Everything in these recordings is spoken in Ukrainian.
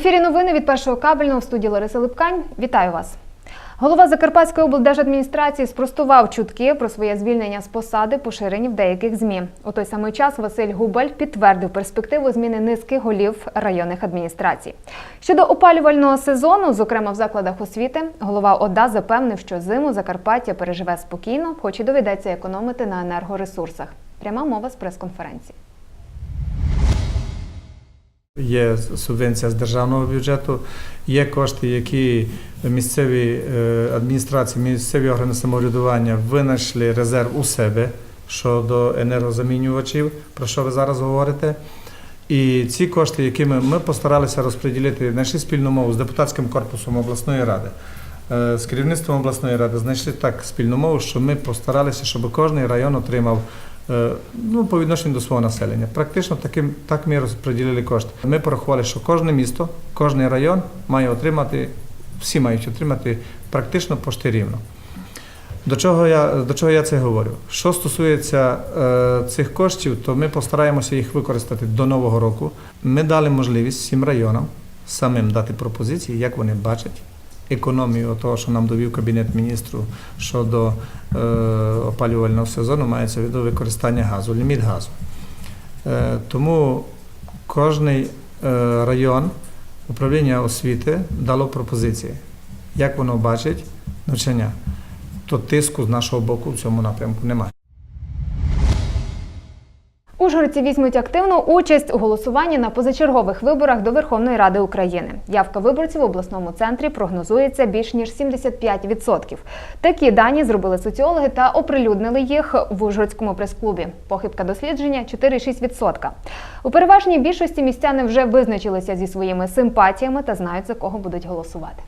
ефірі новини від першого кабельного в студії Лариса Липкань. Вітаю вас. Голова Закарпатської облдержадміністрації спростував чутки про своє звільнення з посади, поширені в деяких змі. У той самий час Василь Губаль підтвердив перспективу зміни низки голів районних адміністрацій. Щодо опалювального сезону, зокрема в закладах освіти, голова ОДА запевнив, що зиму Закарпаття переживе спокійно, хоч і доведеться економити на енергоресурсах. Пряма мова з прес-конференції. Є субвенція з державного бюджету, є кошти, які місцеві е, адміністрації, місцеві органи самоврядування винайшли резерв у себе щодо енергозамінювачів, про що ви зараз говорите. І ці кошти, які ми, постаралися розподілити, знайшли спільну мову з депутатським корпусом обласної ради, з керівництвом обласної ради, знайшли так спільну мову, що ми постаралися, щоб кожен район отримав е, ну, по відношенню до свого населення. Практично таким, так ми розподілили кошти. Ми порахували, що кожне місто, кожен район має отримати, всі мають отримати практично пошти рівно. До чого я, до чого я це говорю? Що стосується е, цих коштів, то ми постараємося їх використати до Нового року. Ми дали можливість всім районам самим дати пропозиції, як вони бачать економію того, що нам довів Кабінет міністрів щодо е, опалювального сезону, мається в виду використання газу, ліміт газу. Е, тому кожний е, район управління освіти дало пропозиції, як воно бачить навчання то тиску з нашого боку в цьому напрямку немає. Ужгородці візьмуть активну участь у голосуванні на позачергових виборах до Верховної Ради України. Явка виборців в обласному центрі прогнозується більш ніж 75%. Такі дані зробили соціологи та оприлюднили їх в Ужгородському прес-клубі. Похибка дослідження 4,6%. У переважній більшості містяни вже визначилися зі своїми симпатіями та знають за кого будуть голосувати.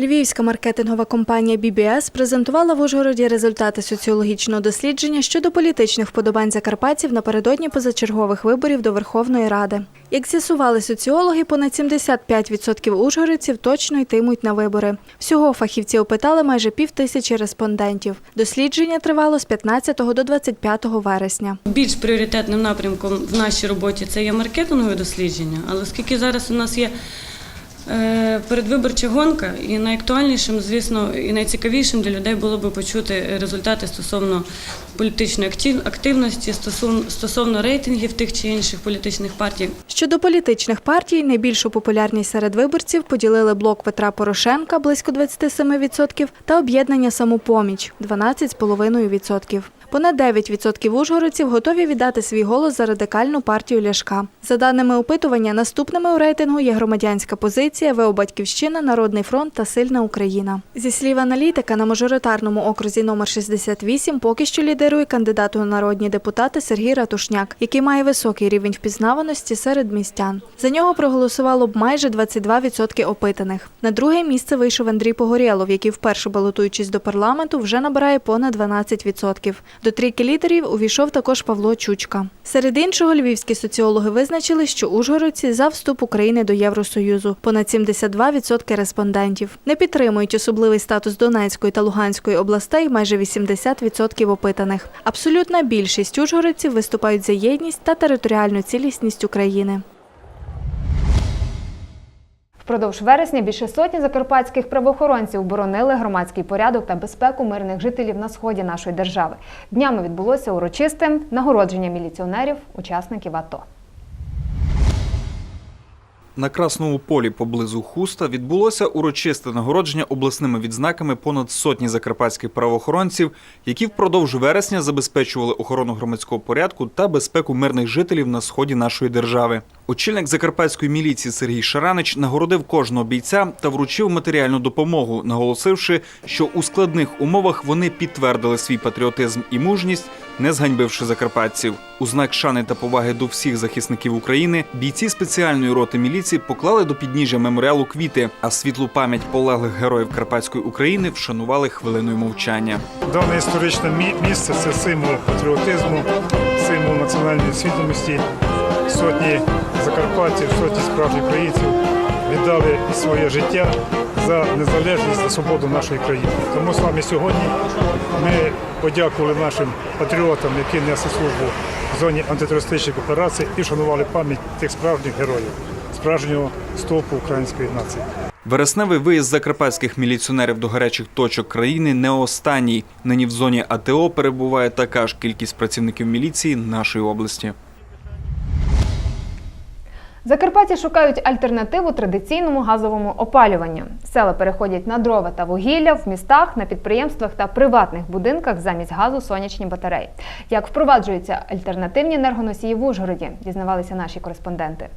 Львівська маркетингова компанія BBS презентувала в Ужгороді результати соціологічного дослідження щодо політичних вподобань закарпатців напередодні позачергових виборів до Верховної Ради. Як з'ясували соціологи, понад 75% ужгородців точно йтимуть на вибори. Всього фахівці опитали майже пів тисячі респондентів. Дослідження тривало з 15 до 25 вересня. Більш пріоритетним напрямком в нашій роботі це є маркетингове дослідження, але оскільки зараз у нас є передвиборча гонка, і найактуальнішим, звісно, і найцікавішим для людей було би почути результати стосовно політичної актив- активності, стосовно рейтингів тих чи інших політичних партій. Щодо політичних партій, найбільшу популярність серед виборців поділили блок Петра Порошенка близько 27% та об'єднання Самопоміч 12,5%. Понад 9% ужгородців готові віддати свій голос за радикальну партію Ляшка. За даними опитування, наступними у рейтингу є громадянська позиція, ВО Батьківщина, Народний фронт та Сильна Україна. Зі слів аналітика, на мажоритарному окрузі номер 68 поки що лідирує кандидат у народні депутати Сергій Ратушняк, який має високий рівень впізнаваності серед містян. За нього проголосувало б майже 22% опитаних. На друге місце вийшов Андрій Погорєлов, який вперше балотуючись до парламенту, вже набирає понад 12%. До трійки лідерів увійшов також Павло Чучка. Серед іншого, львівські соціологи визначили, що ужгородці за вступ України до Євросоюзу. Понад 72% респондентів не підтримують особливий статус Донецької та Луганської областей майже 80% опитаних. Абсолютна більшість ужгородців виступають за єдність та територіальну цілісність України. Впродовж вересня більше сотні закарпатських правоохоронців боронили громадський порядок та безпеку мирних жителів на сході нашої держави. Днями відбулося урочисте нагородження міліціонерів, учасників АТО. На Красному полі поблизу Хуста відбулося урочисте нагородження обласними відзнаками понад сотні закарпатських правоохоронців, які впродовж вересня забезпечували охорону громадського порядку та безпеку мирних жителів на сході нашої держави. Очільник закарпатської міліції Сергій Шаранич нагородив кожного бійця та вручив матеріальну допомогу, наголосивши, що у складних умовах вони підтвердили свій патріотизм і мужність, не зганьбивши закарпатців. У знак шани та поваги до всіх захисників України бійці спеціальної роти міліції поклали до підніжжя меморіалу квіти, а світлу пам'ять полеглих героїв Карпатської України вшанували хвилиною мовчання. Дане історичне мі- місце це символ патріотизму, символ національної свідомості, сотні закарпатців, сотні справжніх українців віддали своє життя за незалежність та свободу нашої країни. Тому з вами сьогодні ми подякували нашим патріотам, які несли службу в зоні антитерористичних операцій і вшанували пам'ять тих справжніх героїв, справжнього стовпу української нації. Вересневий виїзд закарпатських міліціонерів до гарячих точок країни не останній. Нині в зоні АТО перебуває така ж кількість працівників міліції нашої області. Закарпатті шукають альтернативу традиційному газовому опалюванню. Села переходять на дрова та вугілля в містах, на підприємствах та приватних будинках замість газу сонячні батареї. Як впроваджуються альтернативні енергоносії в Ужгороді, дізнавалися наші кореспонденти.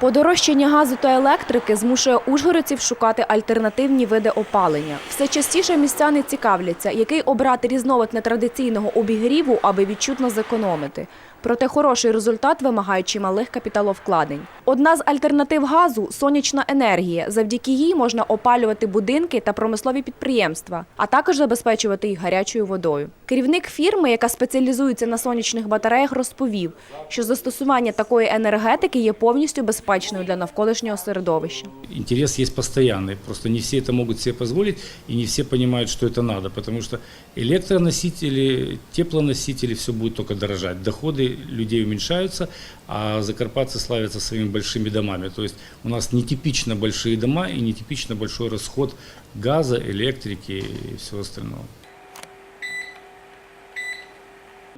Подорожчання газу та електрики змушує ужгородців шукати альтернативні види опалення. Все частіше містяни цікавляться, який обрати різновид нетрадиційного обігріву, аби відчутно зекономити. Проте хороший результат вимагає чималих капіталовкладень. Одна з альтернатив газу сонячна енергія. Завдяки їй можна опалювати будинки та промислові підприємства, а також забезпечувати їх гарячою водою. Керівник фірми, яка спеціалізується на сонячних батареях, розповів, що застосування такої енергетики є повністю безпечною для навколишнього середовища. интерес есть постоянный. Просто не все это могут себе позволить, и не все понимают, что это надо, потому что электроносители, теплоносители, все будет только дорожать. Доходы людей уменьшаются, а закарпатцы славятся своими большими домами. То есть у нас нетипично большие дома и нетипично большой расход газа, электрики и всего остального.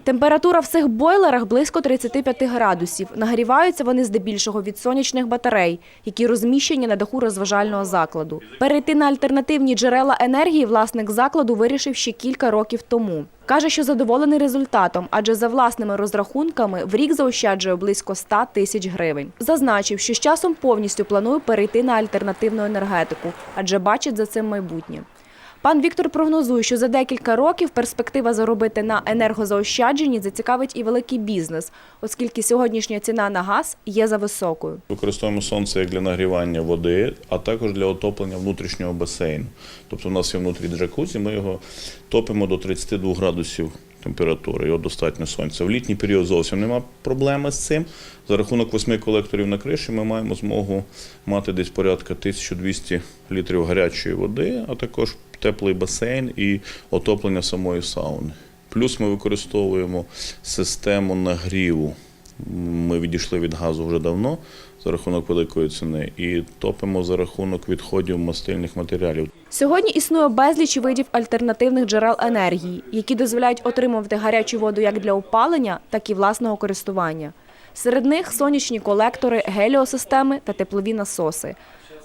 Температура в цих бойлерах близько 35 градусів. Нагріваються вони здебільшого від сонячних батарей, які розміщені на даху розважального закладу. Перейти на альтернативні джерела енергії власник закладу вирішив ще кілька років тому. Каже, що задоволений результатом, адже за власними розрахунками в рік заощаджує близько 100 тисяч гривень. Зазначив, що з часом повністю планує перейти на альтернативну енергетику, адже бачить за цим майбутнє. Пан Віктор прогнозує, що за декілька років перспектива заробити на енергозаощадженні зацікавить і великий бізнес, оскільки сьогоднішня ціна на газ є за високою. Використовуємо сонце як для нагрівання води, а також для отоплення внутрішнього басейну. Тобто у нас є внутрі джакузі, ми його топимо до 32 градусів температури, його достатньо сонця. В літній період зовсім нема проблеми з цим. За рахунок восьми колекторів на криші ми маємо змогу мати десь порядка 1200 літрів гарячої води, а також теплий басейн і отоплення самої сауни. Плюс ми використовуємо систему нагріву. Ми відійшли від газу вже давно за рахунок великої ціни і топимо за рахунок відходів мастильних матеріалів. Сьогодні існує безліч видів альтернативних джерел енергії, які дозволяють отримувати гарячу воду як для опалення, так і власного користування. Серед них сонячні колектори, геліосистеми та теплові насоси.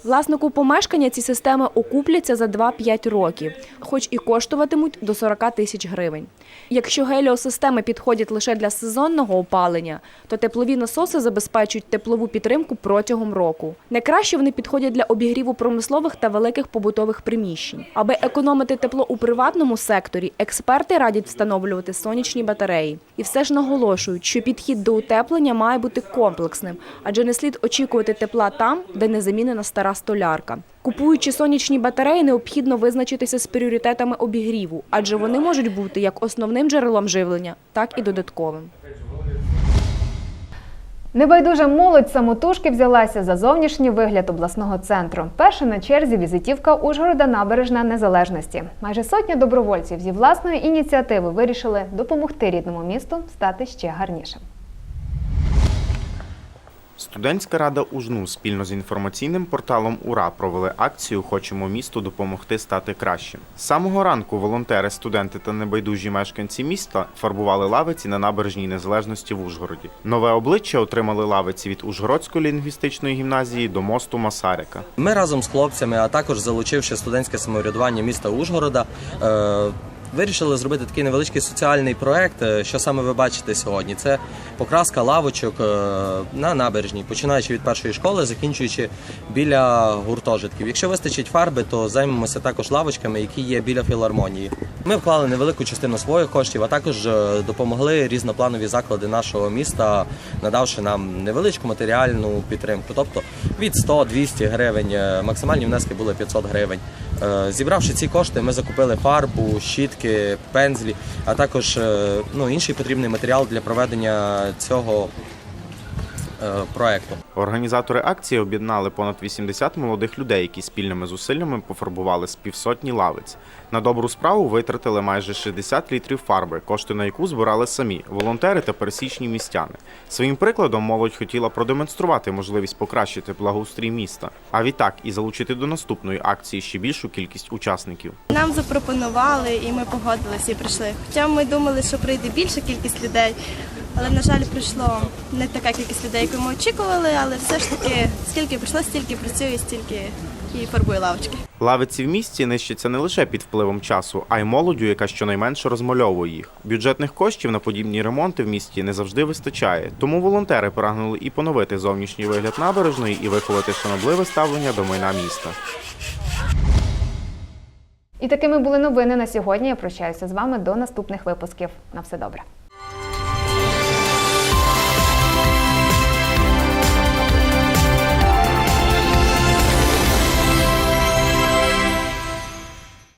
Власнику помешкання ці системи окупляться за 2-5 років, хоч і коштуватимуть до 40 тисяч гривень. Якщо геліосистеми підходять лише для сезонного опалення, то теплові насоси забезпечують теплову підтримку протягом року. Найкраще вони підходять для обігріву промислових та великих побутових приміщень. Аби економити тепло у приватному секторі, експерти радять встановлювати сонячні батареї. І все ж наголошують, що підхід до утеплення має бути комплексним, адже не слід очікувати тепла там, де не замінена стара столярка. Купуючи сонячні батареї, необхідно визначитися з пріоритетами обігріву, адже вони можуть бути як основним джерелом живлення, так і додатковим. Небайдужа молодь самотужки взялася за зовнішній вигляд обласного центру. Перша на черзі візитівка Ужгорода набережна незалежності. Майже сотня добровольців зі власної ініціативи вирішили допомогти рідному місту стати ще гарнішим. Студентська рада УЖНУ спільно з інформаційним порталом УРА провели акцію Хочемо місту допомогти стати кращим. З самого ранку волонтери, студенти та небайдужі мешканці міста фарбували лавиці на набережній незалежності в Ужгороді. Нове обличчя отримали лавиці від Ужгородської лінгвістичної гімназії до мосту Масарика. Ми разом з хлопцями, а також залучивши студентське самоврядування міста Ужгорода. Вирішили зробити такий невеличкий соціальний проект. е, Що саме ви бачите сьогодні? Це покраска лавочок е, на набережній, починаючи від першої школи, закінчуючи біля гуртожитків. Якщо вистачить фарби, то займемося також лавочками, які є біля філармонії. Ми вклали невелику частину своїх коштів, а також е, допомогли різнопланові заклади нашого міста, надавши нам невеличку матеріальну підтримку, тобто від 100-200 гривень. Максимальні внески були 500 гривень. Е, Зібравши ці кошти, ми закупили фарбу, щітки, пензлі, а також е, ну, інший потрібний матеріал для проведення цього е, проекту. Організатори акції об'єднали понад 80 молодих людей, які спільними зусиллями пофарбували з півсотні лавиць. На добру справу витратили майже 60 літрів фарби, кошти на яку збирали самі волонтери та пересічні містяни. Своїм прикладом молодь хотіла продемонструвати можливість покращити благоустрій міста, а відтак і залучити до наступної акції ще більшу кількість учасників. Нам запропонували і ми погодилися і прийшли. Хоча ми думали, що прийде більша кількість людей, але на жаль, прийшло не така кількість людей, яку ми очікували, але все ж таки скільки прийшло, стільки працює, стільки і фарбує лавочки. Лавиці в місті нищаться не лише під впливом часу, а й молоддю, яка щонайменше розмальовує їх. Бюджетних коштів на подібні ремонти в місті не завжди вистачає, тому волонтери прагнули і поновити зовнішній вигляд набережної, і виховати шанобливе ставлення до майна міста. І такими були новини на сьогодні. Я прощаюся з вами до наступних випусків. На все добре.